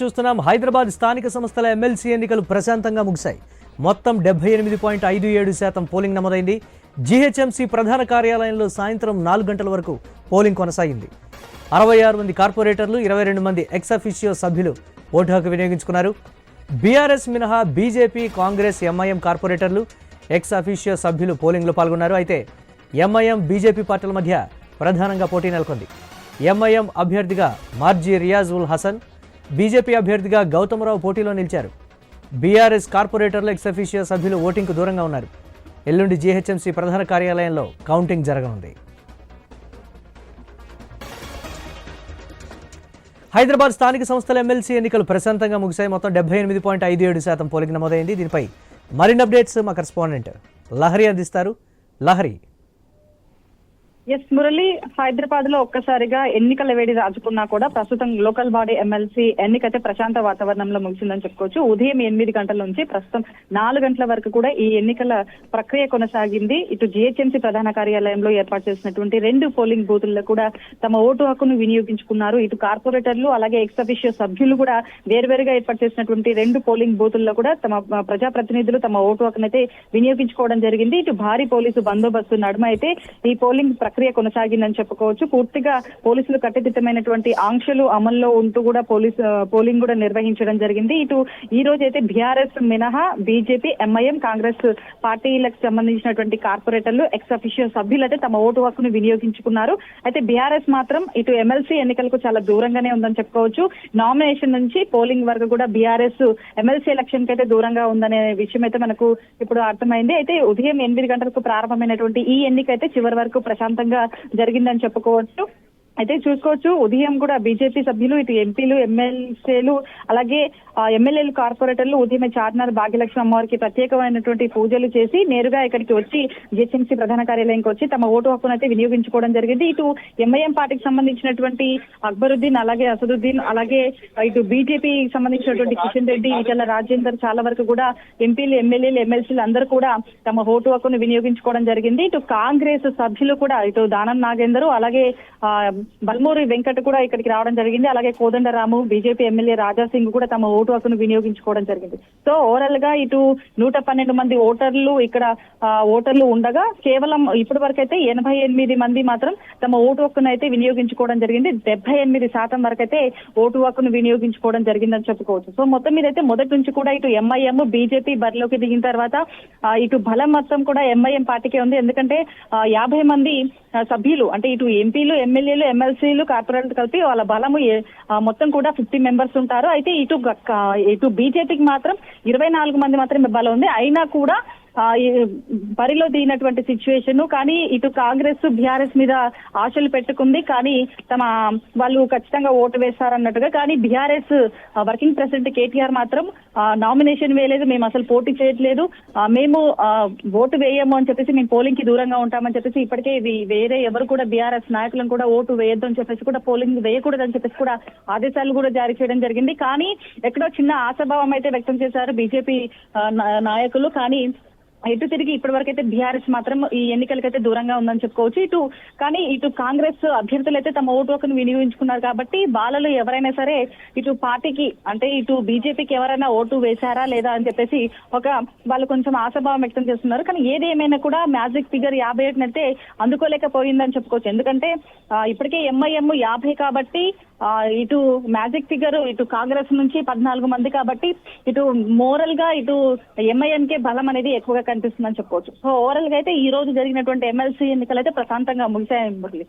చూస్తున్నాం. హైదరాబాద్ స్థానిక సంస్థల ఎమ్మెల్సీ ఎన్నికలు ప్రశాంతంగా ముగిశాయి. మొత్తం డెబ్బై ఎనిమిది పాయింట్ ఐదు ఏడు శాతం పోలింగ్ నమోదైంది. జీహెచ్ఎంసీ ప్రధాన కార్యాలయంలో సాయంత్రం నాలుగు గంటల వరకు పోలింగ్ కొనసాగింది. అరవై ఆరు మంది కార్పొరేటర్లు ఇరవై రెండు మంది ఎక్స్అఫిషియో సభ్యులు ఓటు హక్కు వినియోగించుకున్నారు. బీఆర్ఎస్ మినహా బీజేపీ కాంగ్రెస్ ఎంఐఎం కార్పొరేటర్లు ఎక్స్ అఫిషియో సభ్యులు పోలింగ్లో పాల్గొన్నారు. అయితే ఎంఐఎం బీజేపీ పార్టీల మధ్య ప్రధానంగా పోటీ నెలకొంది. ఎంఐఎం అభ్యర్థిగా మార్జీ రియాజ్ ఉల్ హసన్ బీజేపీ అభ్యర్థిగా గౌతమరావు పోటీలో నిలిచారు. బీఆర్ఎస్ కార్పొరేటర్ల ఎక్సఫీషియో సభ్యులు ఓటింగ్కు దూరంగా ఉన్నారు. ఎల్లుండి జీహెచ్ఎంసీ ప్రధాన కార్యాలయంలో కౌంటింగ్ జరగనుంది. హైదరాబాద్ స్థానిక సంస్థల ఎమ్మెల్సీ ఎన్నికలు ప్రశాంతంగా ముగిశాయి. మొత్తం డెబ్బై ఎనిమిది పాయింట్ ఐదు ఏడు శాతం పోలింగ్ నమోదైంది. దీనిపై మరిన్ని అప్డేట్స్ మా కరెస్పాండెంట్ లహరి అందిస్తారు. లహరి ఎస్ మురళి హైదరాబాద్లో ఒక్కసారిగా ఎన్నికల వేడి రాజుకున్నా కూడా ప్రస్తుతం లోకల్ బాడీ ఎమ్మెల్సీ ఎన్నికైతే ప్రశాంత వాతావరణంలో ముగిసిందని చెప్పుకోవచ్చు. ఉదయం ఎనిమిది గంటల నుంచి ప్రస్తుతం నాలుగు గంటల వరకు కూడా ఈ ఎన్నికల ప్రక్రియ కొనసాగింది. ఇటు జిహెచ్ఎంసీ ప్రధాన కార్యాలయంలో ఏర్పాటు చేసినటువంటి రెండు పోలింగ్ బూతుల్లో కూడా తమ ఓటు హక్కును వినియోగించుకున్నారు. ఇటు కార్పొరేటర్లు అలాగే ఎక్స్అఫిషియో సభ్యులు కూడా వేరువేరుగా ఏర్పాటు చేసినటువంటి రెండు పోలింగ్ బూతుల్లో కూడా తమ ప్రజాప్రతినిధులు తమ ఓటు హక్కునైతే వినియోగించుకోవడం జరిగింది. ఇటు భారీ పోలీసు బందోబస్తు నడుమ అయితే ఈ పోలింగ్ ప్రక్రియ కొనసాగిందని చెప్పుకోవచ్చు. పూర్తిగా పోలీసులు కట్టుదిట్టమైనటువంటి ఆంక్షలు అమల్లో ఉంటూ కూడా పోలీసు పోలింగ్ కూడా నిర్వహించడం జరిగింది. ఇటు ఈ రోజు అయితే బీఆర్ఎస్ మినహా బీజేపీ ఎంఐఎం కాంగ్రెస్ పార్టీలకు సంబంధించినటువంటి కార్పొరేటర్లు ఎక్స్ అఫీషియల్ సభ్యులు అయితే తమ ఓటు హక్కును వినియోగించుకున్నారు. అయితే బీఆర్ఎస్ మాత్రం ఇటు ఎమ్మెల్సీ ఎన్నికలకు చాలా దూరంగానే ఉందని చెప్పుకోవచ్చు. నామినేషన్ నుంచి పోలింగ్ వరకు కూడా బీఆర్ఎస్ ఎమ్మెల్సీ ఎలక్షన్కి అయితే దూరంగా ఉందనే విషయం అయితే మనకు ఇప్పుడు అర్థమైంది. అయితే ఉదయం ఎనిమిది గంటలకు ప్రారంభమైనటువంటి ఈ ఎన్నిక అయితే చివరి వరకు ప్రశాంతంగా జరిగిందని చెప్పుకోవచ్చు. అయితే చూసుకోవచ్చు ఉదయం కూడా బీజేపీ సభ్యులు ఇటు ఎంపీలు ఎమ్మెల్సీలు అలాగే ఎమ్మెల్యేలు కార్పొరేటర్లు ఉదయమే చార్మినార్ భాగ్యలక్ష్మి అమ్మవారికి ప్రత్యేకమైనటువంటి పూజలు చేసి నేరుగా ఇక్కడికి వచ్చి జిహెచ్ఎంసీ ప్రధాన కార్యాలయంకి వచ్చి తమ ఓటు హక్కును అయితే వినియోగించుకోవడం జరిగింది. ఇటు ఎంఐఎం పార్టీకి సంబంధించినటువంటి అక్బరుద్దీన్ అలాగే అసదుద్దీన్ అలాగే ఇటు బీజేపీకి సంబంధించినటువంటి కిషన్ రెడ్డి ఇటల రాజేందర్ చాలా వరకు కూడా ఎంపీలు ఎమ్మెల్యేలు ఎమ్మెల్సీలు అందరూ కూడా తమ ఓటు హక్కును వినియోగించుకోవడం జరిగింది. ఇటు కాంగ్రెస్ సభ్యులు కూడా ఇటు దానం నాగేందర్ అలాగే ఆ, బల్మూరి వెంకట్ కూడా ఇక్కడికి రావడం జరిగింది. అలాగే కోదండరాము బీజేపీ ఎమ్మెల్యే రాజాసింగ్ కూడా తమ ఓటు హక్కును వినియోగించుకోవడం జరిగింది. సో ఓవరాల్గా ఇటు నూట పన్నెండు మంది ఓటర్లు ఇక్కడ ఆ, ఓటర్లు ఉండగా కేవలం ఇప్పటి వరకు అయితే ఎనభై ఎనిమిది మంది మాత్రం తమ ఓటు హక్కును అయితే వినియోగించుకోవడం జరిగింది. డెబ్బై ఎనిమిది శాతం వరకు అయితే ఓటు హక్కును వినియోగించుకోవడం జరిగిందని చెప్పుకోవచ్చు. సో మొత్తం మీద అయితే మొదటి నుంచి కూడా ఇటు ఎంఐఎం బీజేపీ బరిలోకి దిగిన తర్వాత ఇటు బలం మొత్తం కూడా ఎంఐఎం పార్టీకే ఉంది. ఎందుకంటే యాభై మంది సభ్యులు అంటే ఇటు ఎంపీలు ఎమ్మెల్యేలు ఎమ్మెల్సీలు కార్పొరేట్ కలిపి వాళ్ళ బలము ఆ, మొత్తం కూడా ఫిఫ్టీ మెంబర్స్ ఉంటారు. అయితే ఇటు ఇటు బీజేపీకి మాత్రం ఇరవై నాలుగు మంది మాత్రమే బలం ఉంది. అయినా కూడా బరిలో దిగినటువంటి సిచ్యువేషన్ కానీ ఇటు కాంగ్రెస్ బీఆర్ఎస్ మీద ఆశలు పెట్టుకుంది కానీ తమ వాళ్ళు ఖచ్చితంగా ఓటు వేస్తారన్నట్టుగా కానీ బీఆర్ఎస్ వర్కింగ్ ప్రెసిడెంట్ కేటీఆర్ మాత్రం నామినేషన్ వేయలేదు మేము అసలు పోటీ చేయట్లేదు మేము ఆ, ఓటు వేయము అని చెప్పేసి మేము పోలింగ్కి దూరంగా ఉంటామని చెప్పేసి ఇప్పటికే ఇది వేరే ఎవరు కూడా బీఆర్ఎస్ నాయకులను కూడా ఓటు వేయొద్దు అని చెప్పేసి కూడా పోలింగ్ వేయకూడదని చెప్పేసి కూడా ఆదేశాలు కూడా జారీ చేయడం జరిగింది. కానీ ఎక్కడో చిన్న ఆశాభావం అయితే వ్యక్తం చేశారు బీజేపీ నాయకులు కానీ ఎటు తిరిగి ఇప్పటి వరకు అయితే బీఆర్ఎస్ మాత్రం ఈ ఎన్నికలకైతే దూరంగా ఉందని చెప్పుకోవచ్చు. ఇటు కానీ ఇటు కాంగ్రెస్ అభ్యర్థులు అయితే తమ ఓటు హక్కును వినియోగించుకున్నారు కాబట్టి బాలలు ఎవరైనా సరే ఇటు పార్టీకి అంటే ఇటు బీజేపీకి ఎవరైనా ఓటు వేశారా లేదా అని చెప్పేసి ఒక వాళ్ళు కొంచెం ఆశాభావం వ్యక్తం చేస్తున్నారు. కానీ ఏది ఏమైనా కూడా మ్యాజిక్ ఫిగర్ యాభై అయితే అందుకోలేకపోయిందని చెప్పుకోవచ్చు. ఎందుకంటే ఇప్పటికే ఎంఐఎం యాభై కాబట్టి ఆ, ఇటు మ్యాజిక్ ఫిగర్ ఇటు కాంగ్రెస్ నుంచి పద్నాలుగు మంది కాబట్టి ఇటు మోరల్గా ఇటు ఎంఐఎంకే బలం అనేది ఎక్కువగా కనిపిస్తుందని చెప్పవచ్చు. సో ఓవరాల్గా అయితే ఈ రోజు జరిగినటువంటి ఎమ్మెల్సీ ఎన్నికలు అయితే ప్రశాంతంగా ముగిశాయి మురళి.